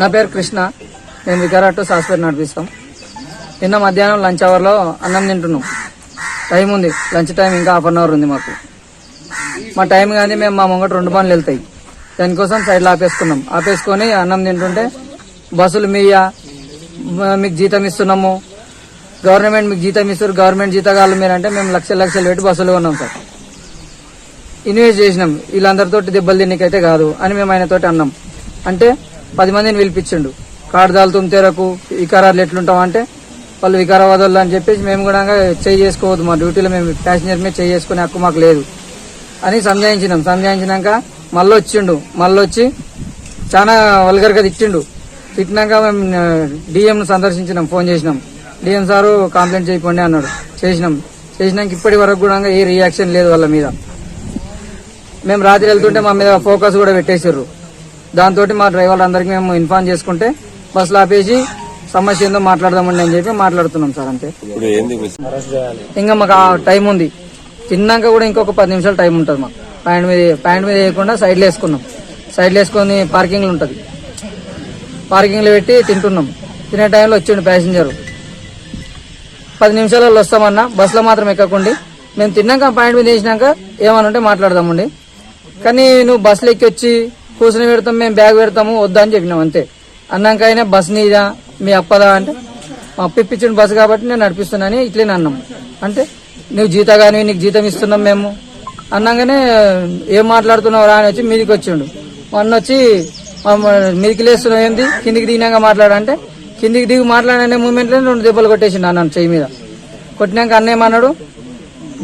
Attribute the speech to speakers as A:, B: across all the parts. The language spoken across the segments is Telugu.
A: నా పేరు కృష్ణ. నేను వికారాటు సాఫ్ట్వేర్ నడిపిస్తాం. నిన్న మధ్యాహ్నం లంచ్ అవర్లో అన్నం తింటున్నాం. టైం ఉంది. లంచ్ టైం ఇంకా హాఫ్ అన్ అవర్ ఉంది మాకు. మా టైం కానీ మేము మా ముంగట రెండు పనులు వెళ్తాయి. దానికోసం సైడ్లో ఆపేసుకున్నాం. ఆపేసుకొని అన్నం తింటుంటే బస్సులు మీయా మీకు జీతం ఇస్తున్నాము. గవర్నమెంట్ మీకు జీతం ఇస్తారు. గవర్నమెంట్ జీతగాళ్ళు మీరంటే మేము లక్షలు లక్షలు పెట్టి బస్సులు ఉన్నాం సార్. ఇన్వెస్ట్ చేసినాం. వీళ్ళందరితో దెబ్బలు తిన్నకైతే కాదు అని మేము ఆయనతోటి అన్నాం. అంటే పది మందిని పిలిపించిండు. కాడదాలు తుమ్తేరకు వికారాలు ఎట్లుంటాం అంటే వాళ్ళు వికారాబాద్ అని చెప్పేసి మేము కూడా చేయి చేసుకోవద్దు మా డ్యూటీలో మేము ప్యాసింజర్ మీద చేయి చేసుకునే హక్కు మాకు లేదు అని సంజాయించినాం. సంజాయించినాక మళ్ళీ వచ్చిండు. మళ్ళీ వచ్చి చాలా వల్గర్గా తిట్టిండు. తిట్టినాక మేము డిఎంను సందర్శించినాం ఫోన్ చేసినాం. డిఎం సారు కంప్లైంట్ చేయకండి అన్నాడు. చేసినాం. చేసినాక ఇప్పటి వరకు కూడా ఏ రియాక్షన్ లేదు వాళ్ళ మీద. మేము రాత్రి వెళ్తుంటే మా మీద ఫోకస్ కూడా పెట్టేసారు దాంతో మా డ్రైవర్ అందరికి మేము ఇన్ఫార్మ్ చేసుకుంటే బస్సులో ఆపేసి సమస్య ఏందో మాట్లాడదామండి అని చెప్పి మాట్లాడుతున్నాం సార్ అంతే.
B: ఇప్పుడు ఏంది మీ
A: ఇంకా మాకు ఆ టైం ఉంది. తిన్నాక కూడా ఇంకొక పది నిమిషాలు టైం ఉంటుంది మాకు. ప్యాంట్ మీద ప్యాంట్ మీద వేయకుండా సైడ్లో వేసుకున్నాం. సైడ్లో వేసుకొని పార్కింగ్లో ఉంటుంది. పార్కింగ్లో పెట్టి తింటున్నాం. తినే టైంలో వచ్చిండు ప్యాసింజర్. పది నిమిషాలలో వస్తామన్నా బస్సులో మాత్రం ఎక్కకండి. మేము తిన్నాక పాయింట్ మీద వేసినాక ఏమని ఉంటే మాట్లాడదామండి. కానీ నువ్వు బస్సులో ఎక్కి వచ్చి కూర్చుని పెడతాం మేము బ్యాగ్ పెడతాము వద్దా అని చెప్పినాం అంతే. అన్నాక అయినా బస్ నీదా? మీ అప్పదా? అంటే మా అప్పు ఇప్పించిన బస్సు కాబట్టి నేను నడిపిస్తున్నాను ఇట్లే అన్నాం. అంటే నువ్వు జీతా కానీ నీకు జీతం ఇస్తున్నాం మేము. అన్నాగానే ఏం మాట్లాడుతున్నావు రా అని వచ్చి మీదికి వచ్చిండు. మొన్న వచ్చి మీదికి లేస్తున్నావు ఏంది? కిందికి దిగినాక మాట్లాడంటే కిందికి దిగి మాట్లాడనే మూమెంట్లో రెండు దెబ్బలు కొట్టేసిండు అన్నాను చెయ్యి మీద. కొట్టినాక అన్నేమన్నాడు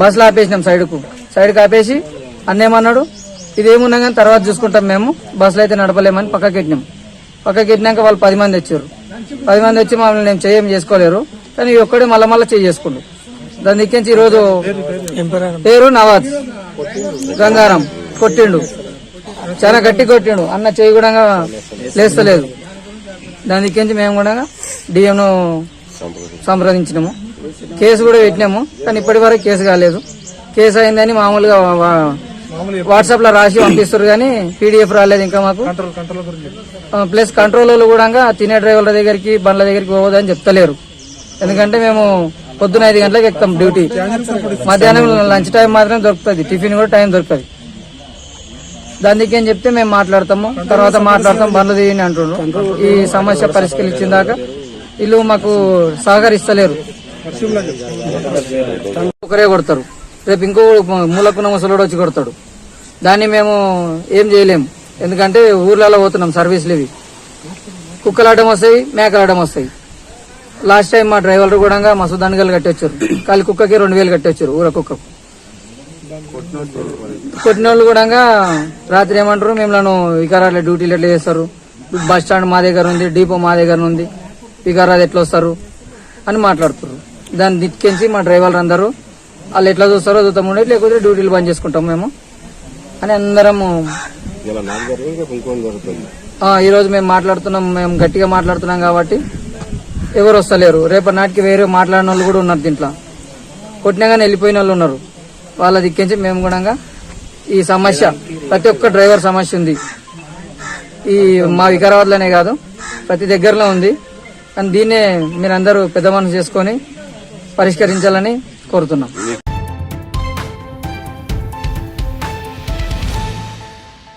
A: బస్సులో ఆపేసినాం సైడ్కు. సైడ్కి ఆపేసి అన్నేమన్నాడు ఇదేమున్నా కానీ తర్వాత చూసుకుంటాం మేము. బస్సులో అయితే నడపలేమని పక్కకి పెట్టినాం పక్కకి పెట్టినాక వాళ్ళు పది మంది వచ్చారు. పది మంది వచ్చి మమ్మల్ని నేను చేయం చేసుకోలేరు. కానీ ఒక్కడే మళ్ళా మళ్ళీ చేయి చేసుకుండు దాని దిక్కించి ఈరోజు పేరు నవాజ్. గంగారం. కొట్టిండు. చాలా గట్టి కొట్టిండు. అన్న చేయి కూడా లేస్తలేదు. దాని దిక్కించి మేము కూడా డిఎంను సంప్రదించినాము. కేసు కూడా పెట్టినాము. కానీ ఇప్పటి వరకు కేసు కాలేదు. కేసు అయిందని మామూలుగా వాట్సాప్లో రాసి పంపిస్తారు కానీ పీడిఎఫ్ రాలేదు ఇంకా మాకు. ప్లస్ కంట్రోల్ కూడా తినే డ్రైవర్ల దగ్గరికి బండ్ల దగ్గరికి పోవద్దని చెప్తలేరు. ఎందుకంటే మేము పొద్దున ఐదు గంటలకు ఎక్కుతాం డ్యూటీ. మధ్యాహ్నం లంచ్ టైం మాత్రం దొరుకుతుంది. టిఫిన్ కూడా టైం దొరుకుతుంది దానికి ఏం చెప్తే మేము మాట్లాడతాము. తర్వాత మాట్లాడతాం బండ్లు దిగిని అంటున్నారు ఈ సమస్య పరిష్కరించిన దాకా వీళ్ళు మాకు సహకరిస్తలేరు. ఒకరే కొడతారు. రేపు ఇంకో మూలకున్న ముసలోడు వచ్చి కొడతాడు. దాన్ని మేము ఏం చేయలేము ఎందుకంటే ఊర్లలో పోతున్నాం సర్వీసులు ఇవి. కుక్కలాడడం వస్తాయి మేకలాడడం వస్తాయి. లాస్ట్ టైం మా డ్రైవర్లు కూడా మస్తు దండగలు కట్టొచ్చారు. కాలి కుక్కకి రెండు వేలు కట్టొచ్చారు ఊర కుక్కకు కొట్టిన వాళ్ళు కూడా రాత్రి ఏమంటారు? మేము నన్ను వికారాల డ్యూటీలు ఎట్లా చేస్తారు? బస్ స్టాండ్ మా దగ్గర ఉంది డిపో మా దగ్గర ఉంది. వికారాలు ఎట్లా వస్తారు? అని మాట్లాడుతారు దాన్ని దిక్కించి మా డ్రైవర్లు అందరూ వాళ్ళు ఎట్లా చూస్తారో చూద్దాం లేకపోతే డ్యూటీలు బంద్ చేసుకుంటాం మేము. అని అందరము ఈ రోజు మేము మాట్లాడుతున్నాం మేము గట్టిగా మాట్లాడుతున్నాం కాబట్టి ఎవరు వస్తలేరు. రేపటి నాటికి వేరే మాట్లాడిన వాళ్ళు కూడా ఉన్నారు దీంట్లో. కొట్టినా కానీ వెళ్ళిపోయిన వాళ్ళు ఉన్నారు. వాళ్ళ దిక్కించి మేము కూడా ఈ సమస్య ప్రతి ఒక్క డ్రైవర్ సమస్య ఉంది. ఈ మా వికారాబాద్లోనే కాదు ప్రతి దగ్గరలో ఉంది. కానీ దీన్నే మీరందరూ పెద్ద మనసు చేసుకొని పరిష్కరించాలని కోరుతున్నాం.